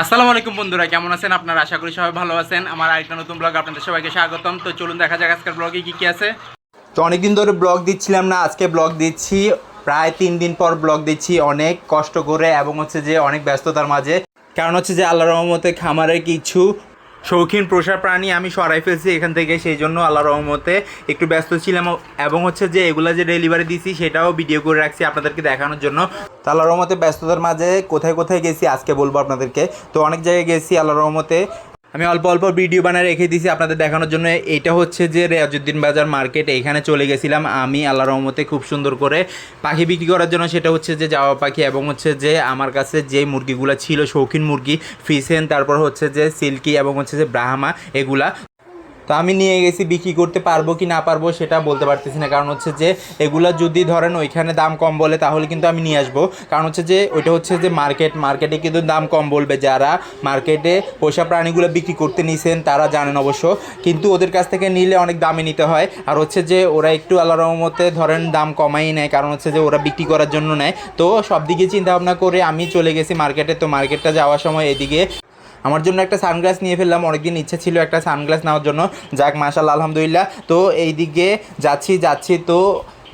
আসসালামু আলাইকুম বন্ধুরা, কেমন আছেন আপনারা? আশা করি সবাই ভালো আছেন। আমার আরেকটা নতুন ব্লগ আপনাদের সবাইকে স্বাগতম। তো চলুন দেখা যাক আজকের ব্লগে কি কি আছে। তো অনেকদিন ধরে ব্লগ দিচ্ছিলাম না, আজকে ব্লগ দিচ্ছি। প্রায় তিন দিন পর ব্লগ দিচ্ছি, অনেক কষ্ট করে এবং হচ্ছে যে অনেক ব্যস্ততার মাঝে। কারণ হচ্ছে যে আল্লাহ রহমতে খামারের কিছু শৌখিন, প্রসার প্রাণী আমি সরাই ফেলছি এখান থেকে, সেই জন্য আল্লাহ রহমতে একটু ব্যস্ত ছিলাম এবং হচ্ছে যে এগুলো যে ডেলিভারি দিছি সেটাও ভিডিও করে রাখছি আপনাদেরকে দেখানোর জন্য। তো আল্লাহ রহমতে ব্যস্ততার মাঝে কোথায় কোথায় গেছি আজকে বলব আপনাদেরকে। তো অনেক জায়গায় গেছি আল্লাহ রহমতে। আমি অল্প অল্প ভিডিও বানায় রেখে দিয়েছি আপনাদের দেখানোর জন্য। এটা হচ্ছে যে রেয়াজুদ্দিন বাজার মার্কেট, এখানে চলে গেছিলাম আমি আল্লাহ রহমতে খুব সুন্দর করে। পাখি বিক্রি করার জন্য সেটা হচ্ছে যে জাওয়া পাখি এবং হচ্ছে যে আমার কাছে যে মুরগিগুলো ছিল শৌখিন মুরগি, ফিসেন, তারপর হচ্ছে যে সিল্কি এবং হচ্ছে যে ব্রাহ্মা, এগুলা। তো আমি নিয়ে গেছি, বিক্রি করতে পারব কি না পারব সেটা বলতে পারতেছি না। কারণ হচ্ছে যে, এগুলো যদি ধরেন ওইখানে দাম কম বলে, তাহলে কিন্তু আমি নিয়ে আসব। কারণ হচ্ছে যে, ওইটা হচ্ছে যে মার্কেট মার্কেটে কিন্তু দাম কম বলবে যারা মার্কেটে পোষা প্রাণীগুলো বিক্রি করতে নিছেন, তারা জানেন অবশ্য। কিন্তু ওদের কাছ থেকে নিলে অনেক দামে নিতে হয়। আর হচ্ছে যে, ওরা একটু আল্লাহ রহমতে ধরেন দাম কমাই নেয়। কারণ হচ্ছে যে, ওরা বিক্রি করার জন্য নেয়। তো সব দিকে চিন্তা ভাবনা করে আমি চলে গেছি মার্কেটে তো মার্কেটটা যাওয়ার সময় এদিকে আমার জন্য একটা সানগ্লাস নিয়ে ফেললাম, অনেকদিন ইচ্ছে ছিল একটা সানগ্লাস নেওয়ার জন্য। যাক মাশাল আলহামদুলিল্লাহ। তো এই দিকে যাচ্ছি যাচ্ছি, তো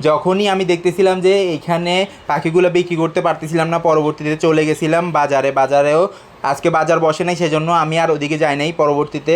যখনই আমি দেখতেছিলাম যে এখানে পাখিগুলো বিক্রি করতে পারতেছিলাম না, পরবর্তীতে চলে গেছিলাম বাজারে। বাজারেও আজকে বাজার বসে নাই, সেজন্য আমি আর ওদিকে যাই নাই, পরবর্তীতে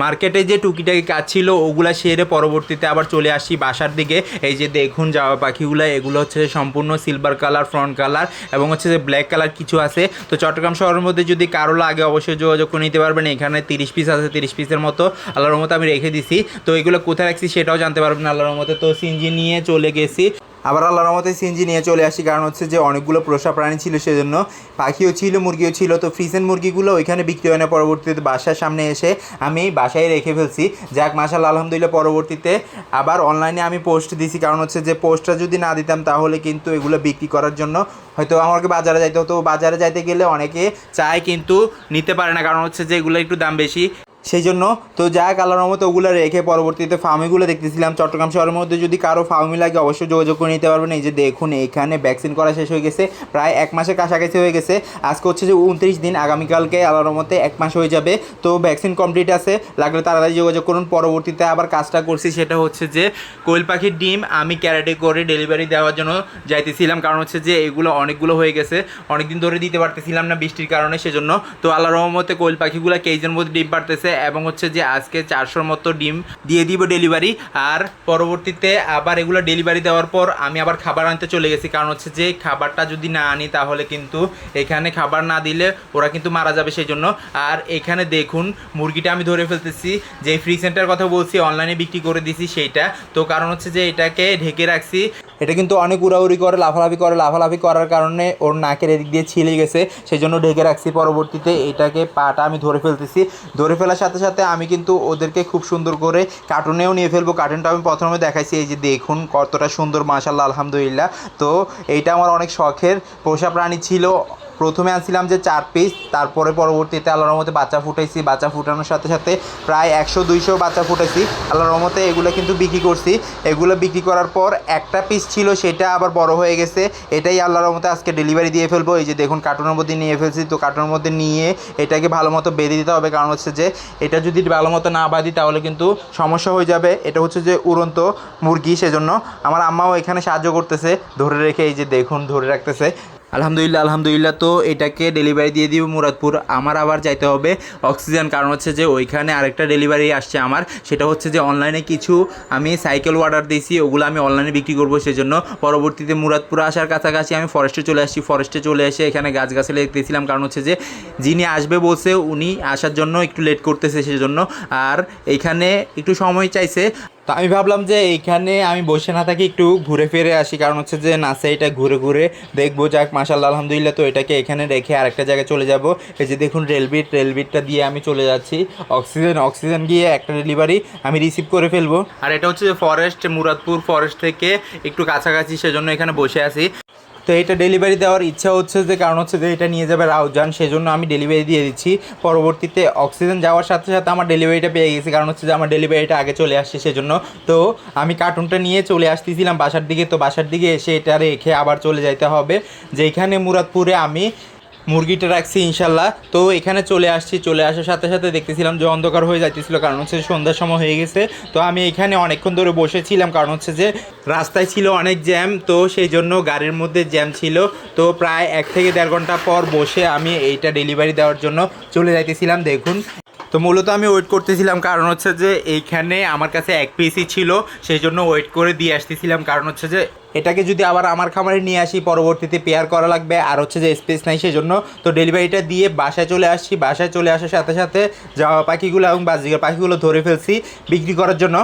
মার্কেটে যে টুকিটাকি কাজ ছিল, ওগুলা সেরে পরবর্তীতে আবার চলে আসি বাসার দিকে। এই যে দেখুন যাওয়া পাখিগুলো, এগুলো হচ্ছে সম্পূর্ণ সিলভার কালার ফ্রন্ট কালার এবং হচ্ছে যে ব্ল্যাক কালার কিছু আছে। তো চট্টগ্রাম শহরের মধ্যে যদি কারও লাগে, অবশ্যই যোগাযোগ করে নিতে পারবেন। এখানে তিরিশ পিস আছে, তিরিশ পিসের মতো। আল্লাহর মতো আমি রেখে দিছি। তো এগুলো কোথায় রাখছি সেটাও জানতে পারবেন আল্লাহর মতো তো সিনজি নিয়ে চলে গেছি। আবার আল্লাহর রহমতে সিনজি নিয়ে চলে আসি, কারণ হচ্ছে যে অনেকগুলো পোষা প্রাণী ছিল সেজন্য। পাখিও ছিল, মুরগিও ছিল, তো ফ্রিজেন মুরগিগুলো ওইখানে বিক্রি হয় না। পরবর্তীতে বাসার সামনে এসে আমি বাসায় রেখে ফেলছি। যাক মাসাল আলহামদুলিল্লাহ, পরবর্তীতে আবার অনলাইনে আমি পোস্ট দিছি। কারণ হচ্ছে যে পোস্টটা যদি না দিতাম, তাহলে কিন্তু এগুলো বিক্রি করার জন্য হয়তো আমাকে বাজারে যাইতে হতো। বাজারে যাইতে গেলে অনেকে চায় কিন্তু নিতে পারে না, কারণ হচ্ছে যে এগুলো একটু দাম বেশি। সেই জন্য তো যাক আল্লাহর রহমতে ওগুলো রেখে পরবর্তীতে ফার্মিগুলো দেখতেছিলাম। চট্টগ্রাম শহরের মধ্যে যদি কারও ফার্মি লাগে, অবশ্যই যোগাযোগ করে নিতে পারবেন। এই যে দেখুন, এখানে ভ্যাকসিন করা শেষ হয়ে গেছে, প্রায় এক মাসের কাছাকাছি হয়ে গেছে। আজকে হচ্ছে যে উনত্রিশ দিন, আগামীকালকে আল্লাহর রহমতে এক মাস হয়ে যাবে। তো ভ্যাকসিন কমপ্লিট আছে, লাগলে তাড়াতাড়ি যোগাযোগ করুন। পরবর্তীতে আবার কাজটা করছি, সেটা হচ্ছে যে কোয়েল পাখির ডিম আমি ক্যারেটে করে ডেলিভারি দেওয়ার জন্য যাইতেছিলাম। কারণ হচ্ছে যে এগুলো অনেকগুলো হয়ে গেছে, অনেকদিন ধরে দিতে পারতেছিলাম না বৃষ্টির কারণে, সেজন্য। তো আল্লাহ রহমতে কোয়েল পাখিগুলো কেজের মধ্যে ডিম পারতেছে এবং হচ্ছে যে আজকে চারশোর মতো ডিম দিয়ে দিব ডেলিভারি আর পরবর্তীতে আবার এগুলো ডেলিভারি দেওয়ার পর আমি আবার খাবার আনতে চলে গেছি। কারণ হচ্ছে যে খাবারটা যদি না আনি তাহলে কিন্তু এখানে খাবার না দিলে ওরা কিন্তু মারা যাবে সেই জন্য আর এখানে দেখুন, মুরগিটা আমি ধরে ফেলতেছি। যে ফ্রি সেন্টার কথা বলছি অনলাইনে বিক্রি করে দিছি সেইটা। তো কারণ হচ্ছে যে এটাকে ঢেকে রাখছি। এটা কিন্তু অনেক উড়াউড়ি করে, লাফালাফি করে, লাফালাফি করার কারণে ওর নাকের এদিক দিয়ে ছিলে গেছে। সেই জন্য ঢেকে রাখছি। পরবর্তীতে এটাকে পাটা আমি ধরে ফেলতেছি। ধরে ফেলার সাথে সাথে আমি কিন্তু ওদেরকে খুব সুন্দর করে কার্টুনেও নিয়ে ফেলব। কার্টুনটা আমি প্রথমে দেখাইছি, এই যে দেখুন কতটা সুন্দর মাশাল্লাহ আলহামদুলিল্লাহ। তো এইটা আমার অনেক শখের। পোষা প্রাণী ছিল প্রথমে আনছিলাম যে চার পিস তারপরে পরবর্তীতে আল্লাহর রহমতে বাচ্চা ফুটাইছি। বাচ্চা ফুটানোর সাথে সাথে প্রায় একশো, দুইশো বাচ্চা ফুটাইছি। আল্লাহর রহমতে এগুলো কিন্তু বিক্রি করছি। এগুলো বিক্রি করার পর একটা পিস ছিল, সেটা আবার বড় হয়ে গেছে। এটাই আল্লাহর রহমতে আজকে ডেলিভারি দিয়ে ফেলব। এই যে দেখুন কার্টুনের মধ্যে নিয়ে ফেলছি। তো কার্টুনের মধ্যে নিয়ে এটাকে ভালো মতো বেঁধে দিতে হবে। কারণ হচ্ছে যে, এটা যদি ভালো মতো না বাঁধি, তাহলে কিন্তু সমস্যা হয়ে যাবে। এটা হচ্ছে যে উড়ন্ত মুরগি, সেজন্য আমার আম্মাও এখানে সাহায্য করতেছে। ধরে রেখে এই যে দেখুন, ধরে রাখতেছে। আলহামদুলিল্লাহ আলহামদুলিল্লাহ। তো এটাকে ডেলিভারি দিয়ে দিব মুরাদপুর। আমার আবার যাইতে হবে অক্সিজেন কারণ হচ্ছে যে ওইখানে আরেকটা ডেলিভারি আসছে আমার। সেটা হচ্ছে যে অনলাইনে কিছু আমি সাইকেল অর্ডার দিয়েছি, ওগুলো আমি অনলাইনে বিক্রি করব সেজন্য। পরবর্তীতে মুরাদপুর আসার কাছাকাছি আমি ফরেস্টে চলে আসছি। ফরেস্টে চলে এসে এখানে গাছ গাছালি দেখতেছিলাম, কারণ হচ্ছে যে যিনি আসবে বলছে উনি আসার জন্য একটু লেট করতেছে সেজন্য। আর এইখানে একটু সময় চাইছে। তো আমি ভাবলাম যে এইখানে আমি বসে না থাকি, একটু ঘুরে ফিরে আসি। কারণ হচ্ছে যে নাচে এটা ঘুরে ঘুরে দেখব, যাক মাসাল্লাহ আলহামদুলিল্লাহ তো এটাকে এখানে রেখে আরেকটা জায়গায় চলে যাব। এই যে দেখুন রেলবিট রেলবিটটা দিয়ে আমি চলে যাচ্ছি। অক্সিজেন অক্সিজেন গিয়ে একটা ডেলিভারি আমি রিসিভ করে ফেলব। আর এটা হচ্ছে যে ফরেস্ট মুরাদপুর ফরেস্ট থেকে একটু কাছাকাছি, সেজন্য এখানে বসে আছি। তো এটা ডেলিভারি দেওয়ার ইচ্ছা হচ্ছে যে, কারণ হচ্ছে যে, এটা নিয়ে যাবে রাউজান, সেজন্য আমি ডেলিভারি দিয়ে দিচ্ছি। পরবর্তীতে অক্সিজেন যাওয়ার সাথে সাথে আমার ডেলিভারিটা পেয়ে গেছি, কারণ হচ্ছে যে, আমার ডেলিভারিটা আগে চলে আসছে সেজন্য। তো আমি কার্টুনটা নিয়ে চলে আসতেছিলাম বাসার দিকে, তো বাসার দিকে এসে এটা রেখে আবার চলে যাইতে হবে। যেখানে মুরাদপুরে আমি মুরগিটা রাখছি ইনশাল্লাহ। তো এখানে চলে আসছি, চলে আসার সাথে সাথে দেখতেছিলাম যে অন্ধকার হয়ে যাইতেছিল, কারণ হচ্ছে সন্ধ্যার সময় হয়ে গেছে। তো আমি এখানে অনেকক্ষণ ধরে বসেছিলাম, কারণ হচ্ছে যে রাস্তায় ছিল অনেক জ্যাম, তো সেই জন্য গাড়ির মধ্যে জ্যাম ছিল। তো প্রায় এক থেকে দেড় ঘণ্টা পর বসে আমি এইটা ডেলিভারি দেওয়ার জন্য চলে যাইতেছিলাম, দেখুন। তো মূলত আমি ওয়েট করতেছিলাম, কারণ হচ্ছে যে এইখানে আমার কাছে এক পিসই ছিল, সেই জন্য ওয়েট করে দিয়ে আসতেছিলাম, কারণ হচ্ছে যে এটাকে যদি আবার আমার খামারে নিয়ে আসি, পরবর্তীতে পেয়ার করা লাগবে। আর হচ্ছে যে স্পেস নাই সেই জন্য তো ডেলিভারিটা দিয়ে বাসায় চলে আসছি। বাসায় চলে আসার সাথে সাথে যাওয়া পাখিগুলো এবং বাজিকার পাখিগুলো ধরে ফেলছি বিক্রি করার জন্য।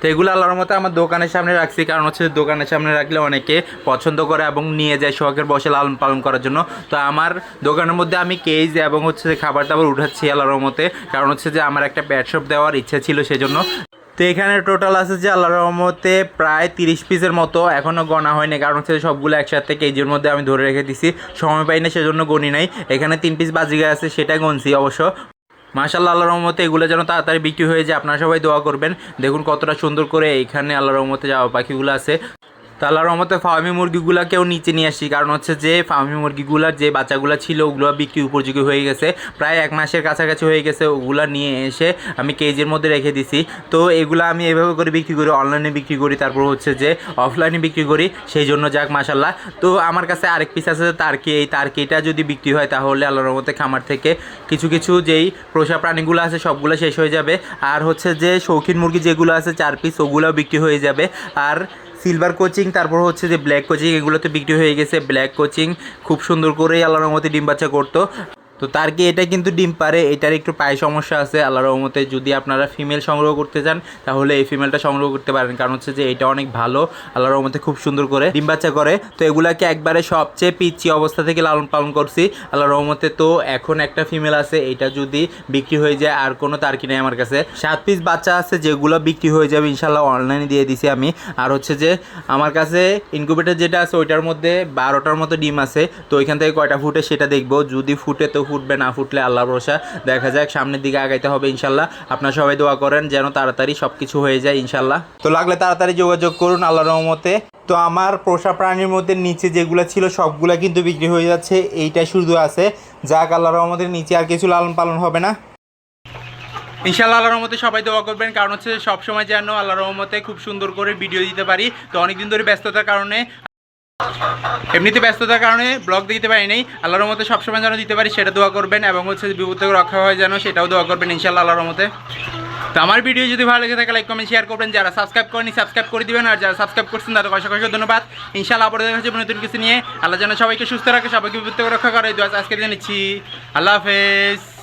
তো এগুলো আল্লাহর মতো আমার দোকানের সামনে রাখছি। কারণ হচ্ছে দোকানের সামনে রাখলে অনেকে পছন্দ করে এবং নিয়ে যায় শখের বসে লালন পালন করার জন্য। তো আমার দোকানের মধ্যে আমি কেজ এবং হচ্ছে যে খাবার টাবার উঠাচ্ছি আল্লাহর মতে কারণ হচ্ছে যে আমার একটা প্যাট শপ দেওয়ার ইচ্ছা ছিল সেজন্য। তো এখানে টোটাল আছে যে আল্লাহ রহমতে প্রায় তিরিশ পিসের মতো এখনও গণা হয়নি, কারণ হচ্ছে সবগুলো একসাথে কেজির মধ্যে আমি ধরে রেখে দিছি। সময় পাই না, সেজন্য গণি নাই। এখানে তিন পিস বাজিগা আছে, সেটা গনছি অবশ্য। মাশাল্লাহ আল্লাহ রহমতে এগুলো যেন তাড়াতাড়ি বিক্রি হয়ে যায়, আপনারা সবাই দোয়া করবেন। দেখুন কতটা সুন্দর করে এখানে আল্লাহ রহমতে যাওয়া পাখিগুলো আছে। তো আল্লাহ রহমতে ফার্মি মুরগিগুলোকেও নিচে নিয়ে আসি। কারণ হচ্ছে যে ফার্মি মুরগিগুলোর যে বাচ্চাগুলো ছিল, ওগুলো বিক্রি উপযোগী হয়ে গেছে। প্রায় এক মাসের কাছাকাছি হয়ে গেছে ওগুলো নিয়ে এসে আমি কেজির মধ্যে রেখে দিছি। তো এগুলো আমি এভাবে করে বিক্রি করি, অনলাইনে বিক্রি করি, তারপর হচ্ছে যে অফলাইনে বিক্রি করি, সেই জন্য যাক মাসাল্লাহ তো আমার কাছে আরেক পিস আছে তারকি এই তারকিটা যদি বিক্রি হয় তাহলে আল্লাহর রহমতে খামার থেকে কিছু কিছু যেই পোষা প্রাণীগুলো আছে, সবগুলো শেষ হয়ে যাবে। আর হচ্ছে যে শৌখিন মুরগি যেগুলো আছে, চার পিস ওগুলোও বিক্রি হয়ে যাবে। আর সিলভার কোচিং তারপর হচ্ছে যে ব্ল্যাক কোচিং এগুলোতে বিক্রি হয়ে গেছে ব্ল্যাক কোচিং খুব সুন্দর করেই আল্লাহর রহমতে ডিম বাচ্চা করতো। তো তার কি এটা কিন্তু ডিম পারে? এটার একটু পায়ে সমস্যা আছে। আল্লাহর রহমতে যদি আপনারা ফিমেল সংগ্রহ করতে চান, তাহলে এই ফিমেলটা সংগ্রহ করতে পারেন। কারণ হচ্ছে যে এটা অনেক ভালো। আল্লাহর রহমতে খুব সুন্দর করে ডিম বাচ্চা করে। তো এগুলাকে একবারে সবচেয়ে পিচ্ছি অবস্থা থেকে লালন পালন করছি। আল্লাহর রহমতে তো এখন একটা ফিমেল আছে। এটা যদি বিক্রি হয়ে যায়, আর কোনো তার কি নেই আমার কাছে। সাত পিস বাচ্চা আছে, যেগুলো বিক্রি হয়ে যাবে ইনশাল্লাহ অনলাইনে দিয়ে দিছি আমি। আর হচ্ছে যে আমার কাছে ইনকুবেটার যেটা আছে, ওইটার মধ্যে বারোটার মতো ডিম আছে। তো ওইখান থেকে কয়টা ফুটে সেটা দেখব। যদি ফুটে তো ফুটবে না ফুটলে আল্লাহ ভরসা। দেখা যাক সামনের দিকে আগাইতে হবে ইনশাল্লাহ। আপনার সবাই দোয়া করেন যেন তাড়াতাড়ি সব কিছু হয়ে যায় ইনশাল্লাহ। তো লাগলে তাড়াতাড়ি যোগাযোগ করুন আল্লাহ রহমতে। তো আমার পোষা প্রাণীর মধ্যে নিচে যেগুলো ছিল সবগুলা কিন্তু বিক্রি হয়ে যাচ্ছে। এইটা শুধু আছে। যাক আল্লাহ রহমতের নিচে আর কিছু লালন পালন হবে না। ইনশাল্লাহ আল্লাহর রহমতে সবাই দোয়া করবেন। কারণ হচ্ছে সবসময় যেন আল্লাহর রহমতে খুব সুন্দর করে ভিডিও দিতে পারি। তো অনেকদিন ধরে ব্যস্ততার কারণে এমনিতে ব্যস্ততার কারণে ব্লগ দিতে পারি নাই। আল্লাহর রহমতে সবসময় যেন দিতে পারি, সেটা দোয়া করবেন এবং হচ্ছে বিপদ থেকে রক্ষা হয় যেন সেটাও দোয়া করবেন ইনশাল্লাহ আল্লাহর রহমতে। তো আমার ভিডিও যদি ভালো লেগে থাকে লাইক কমেন্ট শেয়ার করবেন। যারা সাবস্ক্রাইব করেনি সাবস্ক্রাইব করে দিবেন। আর যারা সাবস্ক্রাইব করছেন, তাদের কষা কষা ধন্যবাদ। ইনশাল্লাহ আবার দেখা নতুন কিছু নিয়ে। আল্লাহ যেন সবাইকে সুস্থ রাখে, সবাইকে বিপদ থেকে রক্ষা করে। দোয়া আজকে জানিচ্ছি আল্লাহ হাফেজ।